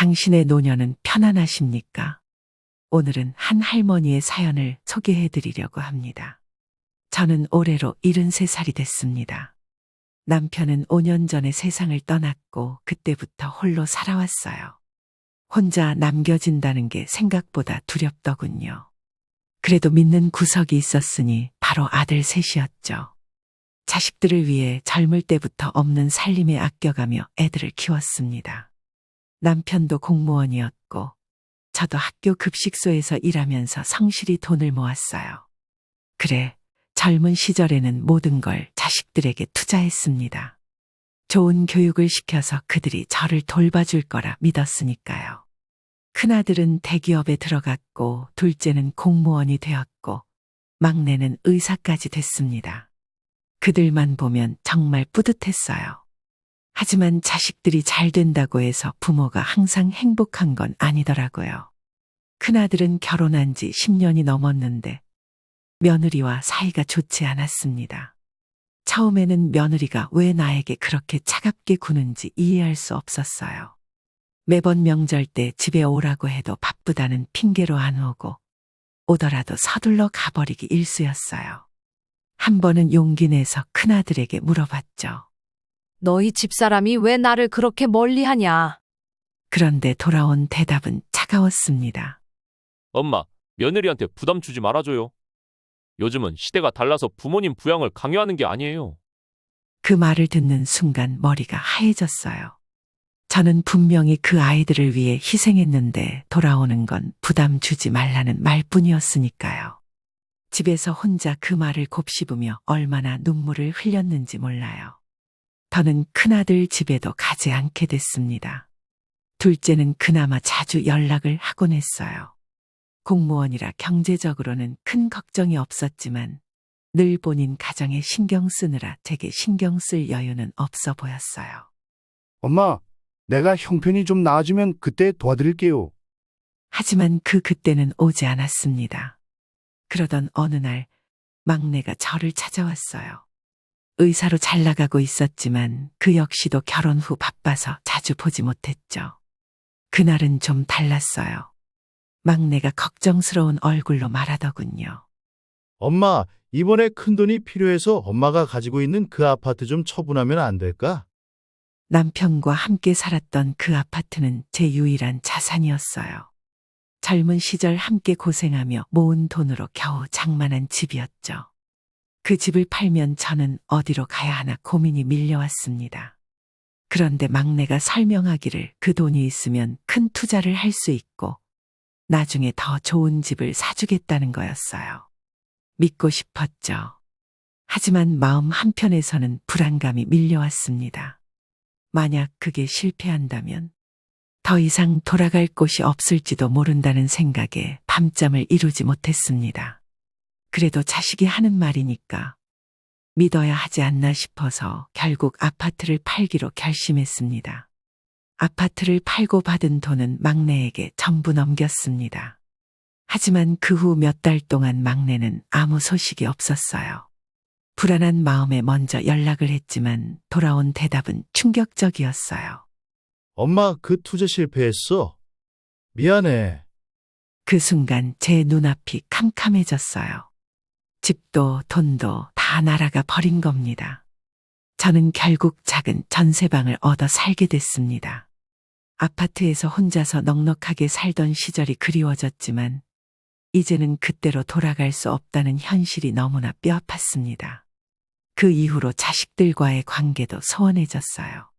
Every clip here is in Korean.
당신의 노년은 편안하십니까? 오늘은 한 할머니의 사연을 소개해 드리려고 합니다. 저는 올해로 73살이 됐습니다. 남편은 5년 전에 세상을 떠났고 그때부터 홀로 살아왔어요. 혼자 남겨진다는 게 생각보다 두렵더군요. 그래도 믿는 구석이 있었으니 바로 아들 셋이었죠. 자식들을 위해 젊을 때부터 없는 살림에 아껴가며 애들을 키웠습니다. 남편도 공무원이었고, 저도 학교 급식소에서 일하면서 성실히 돈을 모았어요. 그래, 젊은 시절에는 모든 걸 자식들에게 투자했습니다. 좋은 교육을 시켜서 그들이 저를 돌봐줄 거라 믿었으니까요. 큰아들은 대기업에 들어갔고, 둘째는 공무원이 되었고, 막내는 의사까지 됐습니다. 그들만 보면 정말 뿌듯했어요. 하지만 자식들이 잘 된다고 해서 부모가 항상 행복한 건 아니더라고요. 큰아들은 결혼한 지 10년이 넘었는데 며느리와 사이가 좋지 않았습니다. 처음에는 며느리가 왜 나에게 그렇게 차갑게 구는지 이해할 수 없었어요. 매번 명절 때 집에 오라고 해도 바쁘다는 핑계로 안 오고 오더라도 서둘러 가버리기 일쑤였어요. 한 번은 용기 내서 큰아들에게 물어봤죠. 너희 집사람이 왜 나를 그렇게 멀리 하냐? 그런데 돌아온 대답은 차가웠습니다. 엄마, 며느리한테 부담 주지 말아줘요. 요즘은 시대가 달라서 부모님 부양을 강요하는 게 아니에요. 그 말을 듣는 순간 머리가 하얘졌어요. 저는 분명히 그 아이들을 위해 희생했는데 돌아오는 건 부담 주지 말라는 말뿐이었으니까요. 집에서 혼자 그 말을 곱씹으며 얼마나 눈물을 흘렸는지 몰라요. 더는 큰아들 집에도 가지 않게 됐습니다. 둘째는 그나마 자주 연락을 하곤 했어요. 공무원이라 경제적으로는 큰 걱정이 없었지만 늘 본인 가정에 신경 쓰느라 제게 신경 쓸 여유는 없어 보였어요. 엄마, 내가 형편이 좀 나아지면 그때 도와드릴게요. 하지만 그 그때는 오지 않았습니다. 그러던 어느 날 막내가 저를 찾아왔어요. 의사로 잘 나가고 있었지만 그 역시도 결혼 후 바빠서 자주 보지 못했죠. 그날은 좀 달랐어요. 막내가 걱정스러운 얼굴로 말하더군요. 엄마, 이번에 큰돈이 필요해서 엄마가 가지고 있는 그 아파트 좀 처분하면 안 될까? 남편과 함께 살았던 그 아파트는 제 유일한 자산이었어요. 젊은 시절 함께 고생하며 모은 돈으로 겨우 장만한 집이었죠. 그 집을 팔면 저는 어디로 가야 하나 고민이 밀려왔습니다. 그런데 막내가 설명하기를 그 돈이 있으면 큰 투자를 할 수 있고 나중에 더 좋은 집을 사주겠다는 거였어요. 믿고 싶었죠. 하지만 마음 한편에서는 불안감이 밀려왔습니다. 만약 그게 실패한다면 더 이상 돌아갈 곳이 없을지도 모른다는 생각에 밤잠을 이루지 못했습니다. 그래도 자식이 하는 말이니까 믿어야 하지 않나 싶어서 결국 아파트를 팔기로 결심했습니다. 아파트를 팔고 받은 돈은 막내에게 전부 넘겼습니다. 하지만 그 후 몇 달 동안 막내는 아무 소식이 없었어요. 불안한 마음에 먼저 연락을 했지만 돌아온 대답은 충격적이었어요. 엄마, 그 투자 실패했어. 미안해. 그 순간 제 눈앞이 캄캄해졌어요. 집도 돈도 다 날아가 버린 겁니다. 저는 결국 작은 전세방을 얻어 살게 됐습니다. 아파트에서 혼자서 넉넉하게 살던 시절이 그리워졌지만 이제는 그때로 돌아갈 수 없다는 현실이 너무나 뼈아팠습니다. 그 이후로 자식들과의 관계도 소원해졌어요.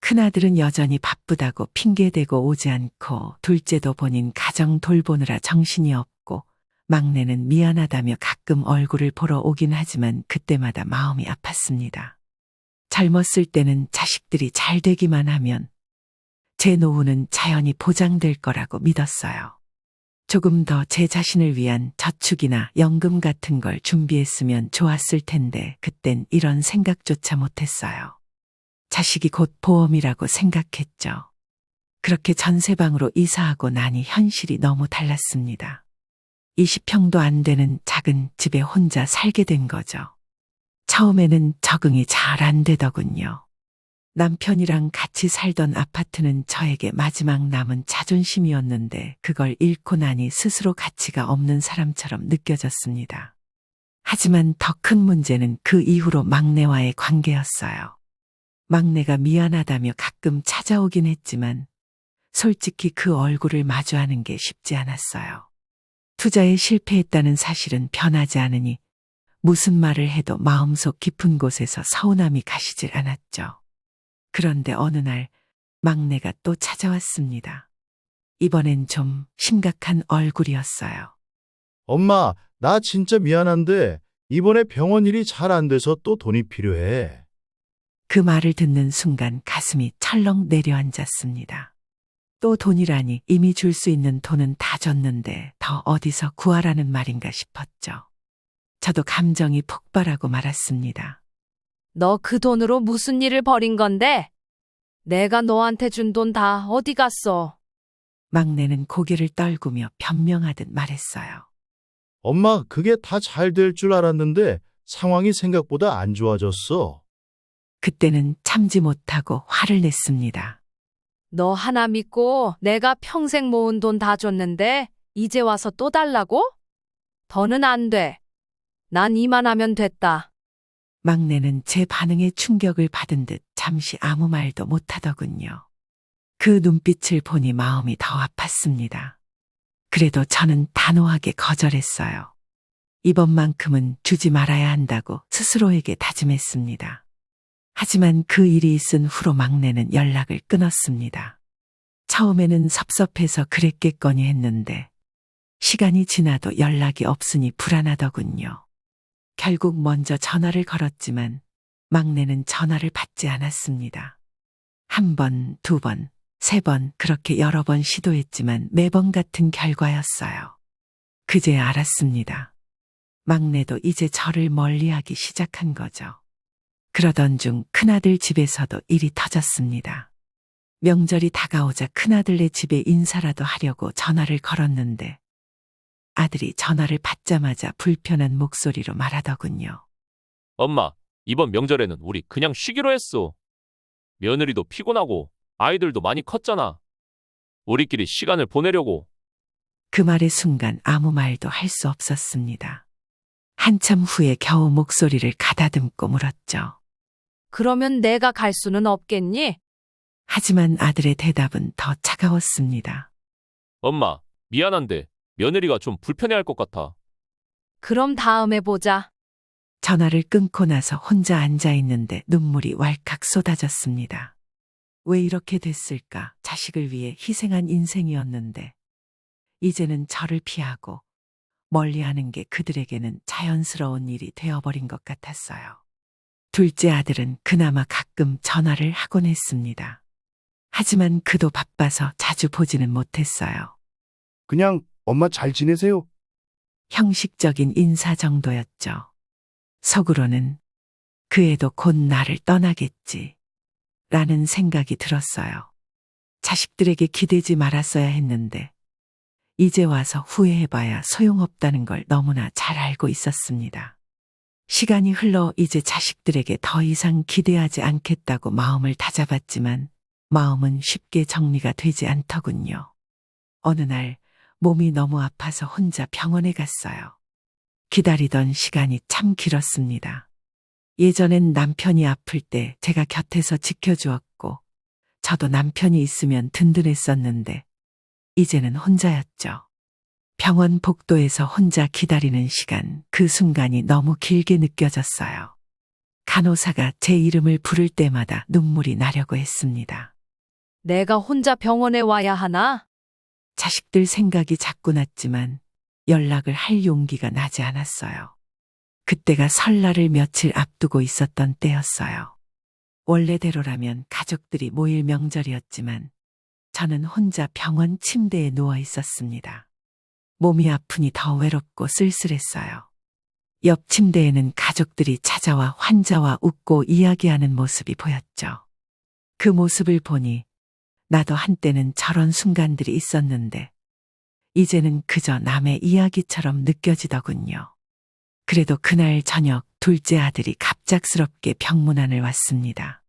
큰아들은 여전히 바쁘다고 핑계대고 오지 않고 둘째도 본인 가정 돌보느라 정신이 없고 막내는 미안하다며 가끔 얼굴을 보러 오긴 하지만 그때마다 마음이 아팠습니다. 젊었을 때는 자식들이 잘 되기만 하면 제 노후는 자연히 보장될 거라고 믿었어요. 조금 더 제 자신을 위한 저축이나 연금 같은 걸 준비했으면 좋았을 텐데 그땐 이런 생각조차 못했어요. 자식이 곧 보험이라고 생각했죠. 그렇게 전세방으로 이사하고 나니 현실이 너무 달랐습니다. 20평도 안 되는 작은 집에 혼자 살게 된 거죠. 처음에는 적응이 잘 안 되더군요. 남편이랑 같이 살던 아파트는 저에게 마지막 남은 자존심이었는데 그걸 잃고 나니 스스로 가치가 없는 사람처럼 느껴졌습니다. 하지만 더 큰 문제는 그 이후로 막내와의 관계였어요. 막내가 미안하다며 가끔 찾아오긴 했지만 솔직히 그 얼굴을 마주하는 게 쉽지 않았어요. 투자에 실패했다는 사실은 변하지 않으니 무슨 말을 해도 마음속 깊은 곳에서 서운함이 가시질 않았죠. 그런데 어느 날 막내가 또 찾아왔습니다. 이번엔 좀 심각한 얼굴이었어요. 엄마, 나 진짜 미안한데 이번에 병원 일이 잘 안 돼서 또 돈이 필요해. 그 말을 듣는 순간 가슴이 철렁 내려앉았습니다. 또 돈이라니 이미 줄 수 있는 돈은 다 줬는데 더 어디서 구하라는 말인가 싶었죠. 저도 감정이 폭발하고 말았습니다. 너 그 돈으로 무슨 일을 벌인 건데? 내가 너한테 준 돈 다 어디 갔어? 막내는 고개를 떨구며 변명하듯 말했어요. 엄마, 그게 다 잘 될 줄 알았는데 상황이 생각보다 안 좋아졌어. 그때는 참지 못하고 화를 냈습니다. 너 하나 믿고 내가 평생 모은 돈 다 줬는데 이제 와서 또 달라고? 더는 안 돼. 난 이만하면 됐다. 막내는 제 반응에 충격을 받은 듯 잠시 아무 말도 못하더군요. 그 눈빛을 보니 마음이 더 아팠습니다. 그래도 저는 단호하게 거절했어요. 이번만큼은 주지 말아야 한다고 스스로에게 다짐했습니다. 하지만 그 일이 있은 후로 막내는 연락을 끊었습니다. 처음에는 섭섭해서 그랬겠거니 했는데 시간이 지나도 연락이 없으니 불안하더군요. 결국 먼저 전화를 걸었지만 막내는 전화를 받지 않았습니다. 한 번, 두 번, 세 번 그렇게 여러 번 시도했지만 매번 같은 결과였어요. 그제 알았습니다. 막내도 이제 저를 멀리하기 시작한 거죠. 그러던 중 큰아들 집에서도 일이 터졌습니다. 명절이 다가오자 큰아들네 집에 인사라도 하려고 전화를 걸었는데 아들이 전화를 받자마자 불편한 목소리로 말하더군요. 엄마, 이번 명절에는 우리 그냥 쉬기로 했어. 며느리도 피곤하고 아이들도 많이 컸잖아. 우리끼리 시간을 보내려고. 그 말의 순간 아무 말도 할 수 없었습니다. 한참 후에 겨우 목소리를 가다듬고 물었죠. 그러면 내가 갈 수는 없겠니? 하지만 아들의 대답은 더 차가웠습니다. 엄마, 미안한데 며느리가 좀 불편해할 것 같아. 그럼 다음에 보자. 전화를 끊고 나서 혼자 앉아 있는데 눈물이 왈칵 쏟아졌습니다. 왜 이렇게 됐을까? 자식을 위해 희생한 인생이었는데, 이제는 저를 피하고 멀리 하는 게 그들에게는 자연스러운 일이 되어버린 것 같았어요. 둘째 아들은 그나마 가끔 전화를 하곤 했습니다. 하지만 그도 바빠서 자주 보지는 못했어요. 그냥 엄마 잘 지내세요? 형식적인 인사 정도였죠. 속으로는 그 애도 곧 나를 떠나겠지. 라는 생각이 들었어요. 자식들에게 기대지 말았어야 했는데, 이제 와서 후회해봐야 소용없다는 걸 너무나 잘 알고 있었습니다. 시간이 흘러 이제 자식들에게 더 이상 기대하지 않겠다고 마음을 다잡았지만, 마음은 쉽게 정리가 되지 않더군요. 어느 날, 몸이 너무 아파서 혼자 병원에 갔어요. 기다리던 시간이 참 길었습니다. 예전엔 남편이 아플 때 제가 곁에서 지켜주었고, 저도 남편이 있으면 든든했었는데, 이제는 혼자였죠. 병원 복도에서 혼자 기다리는 시간, 그 순간이 너무 길게 느껴졌어요. 간호사가 제 이름을 부를 때마다 눈물이 나려고 했습니다. 내가 혼자 병원에 와야 하나? 자식들 생각이 자꾸 났지만 연락을 할 용기가 나지 않았어요. 그때가 설날을 며칠 앞두고 있었던 때였어요. 원래대로라면 가족들이 모일 명절이었지만 저는 혼자 병원 침대에 누워 있었습니다. 몸이 아프니 더 외롭고 쓸쓸했어요. 옆 침대에는 가족들이 찾아와 환자와 웃고 이야기하는 모습이 보였죠. 그 모습을 보니 나도 한때는 저런 순간들이 있었는데 이제는 그저 남의 이야기처럼 느껴지더군요. 그래도 그날 저녁 둘째 아들이 갑작스럽게 병문안을 왔습니다.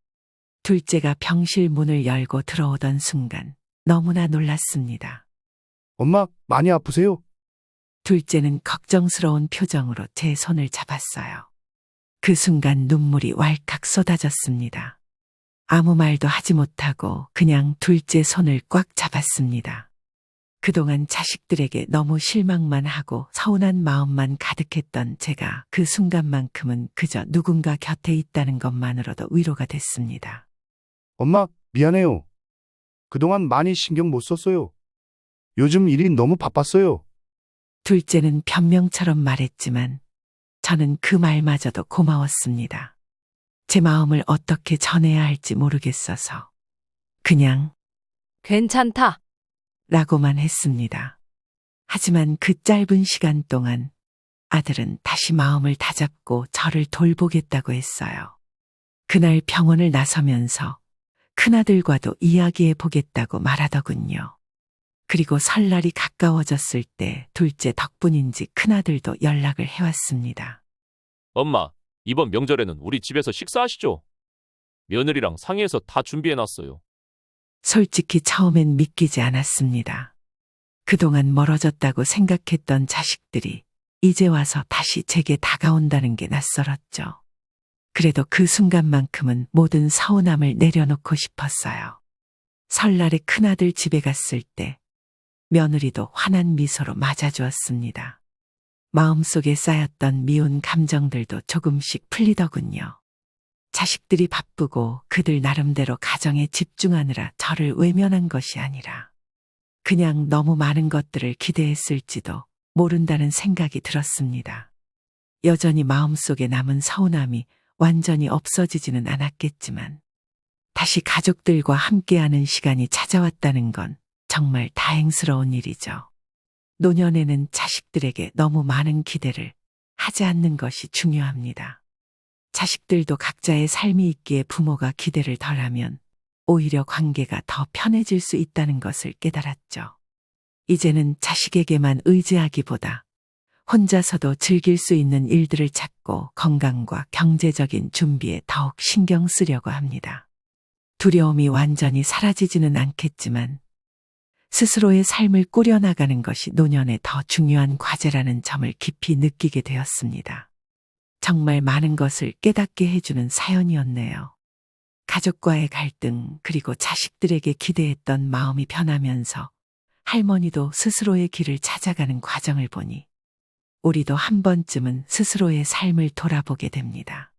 둘째가 병실 문을 열고 들어오던 순간 너무나 놀랐습니다. 엄마, 많이 아프세요? 둘째는 걱정스러운 표정으로 제 손을 잡았어요. 그 순간 눈물이 왈칵 쏟아졌습니다. 아무 말도 하지 못하고 그냥 둘째 손을 꽉 잡았습니다. 그동안 자식들에게 너무 실망만 하고 서운한 마음만 가득했던 제가 그 순간만큼은 그저 누군가 곁에 있다는 것만으로도 위로가 됐습니다. 엄마, 미안해요. 그동안 많이 신경 못 썼어요. 요즘 일이 너무 바빴어요. 둘째는 변명처럼 말했지만 저는 그 말마저도 고마웠습니다. 제 마음을 어떻게 전해야 할지 모르겠어서 그냥 괜찮다. 라고만 했습니다. 하지만 그 짧은 시간 동안 아들은 다시 마음을 다잡고 저를 돌보겠다고 했어요. 그날 병원을 나서면서 큰아들과도 이야기해 보겠다고 말하더군요. 그리고 설날이 가까워졌을 때 둘째 덕분인지 큰아들도 연락을 해왔습니다. 엄마, 이번 명절에는 우리 집에서 식사하시죠? 며느리랑 상의해서 다 준비해놨어요. 솔직히 처음엔 믿기지 않았습니다. 그동안 멀어졌다고 생각했던 자식들이 이제 와서 다시 제게 다가온다는 게 낯설었죠. 그래도 그 순간만큼은 모든 서운함을 내려놓고 싶었어요. 설날에 큰아들 집에 갔을 때 며느리도 환한 미소로 맞아주었습니다. 마음속에 쌓였던 미운 감정들도 조금씩 풀리더군요. 자식들이 바쁘고 그들 나름대로 가정에 집중하느라 저를 외면한 것이 아니라 그냥 너무 많은 것들을 기대했을지도 모른다는 생각이 들었습니다. 여전히 마음속에 남은 서운함이 완전히 없어지지는 않았겠지만 다시 가족들과 함께하는 시간이 찾아왔다는 건 정말 다행스러운 일이죠. 노년에는 자식들에게 너무 많은 기대를 하지 않는 것이 중요합니다. 자식들도 각자의 삶이 있기에 부모가 기대를 덜하면 오히려 관계가 더 편해질 수 있다는 것을 깨달았죠. 이제는 자식에게만 의지하기보다 혼자서도 즐길 수 있는 일들을 찾고 건강과 경제적인 준비에 더욱 신경 쓰려고 합니다. 두려움이 완전히 사라지지는 않겠지만 스스로의 삶을 꾸려나가는 것이 노년에 더 중요한 과제라는 점을 깊이 느끼게 되었습니다. 정말 많은 것을 깨닫게 해주는 사연이었네요. 가족과의 갈등, 그리고 자식들에게 기대했던 마음이 변하면서 할머니도 스스로의 길을 찾아가는 과정을 보니 우리도 한 번쯤은 스스로의 삶을 돌아보게 됩니다.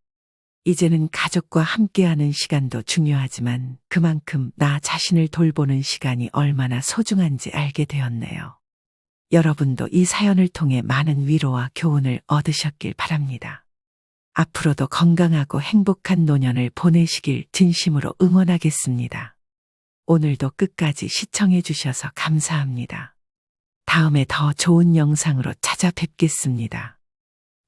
이제는 가족과 함께하는 시간도 중요하지만 그만큼 나 자신을 돌보는 시간이 얼마나 소중한지 알게 되었네요. 여러분도 이 사연을 통해 많은 위로와 교훈을 얻으셨길 바랍니다. 앞으로도 건강하고 행복한 노년을 보내시길 진심으로 응원하겠습니다. 오늘도 끝까지 시청해 주셔서 감사합니다. 다음에 더 좋은 영상으로 찾아뵙겠습니다.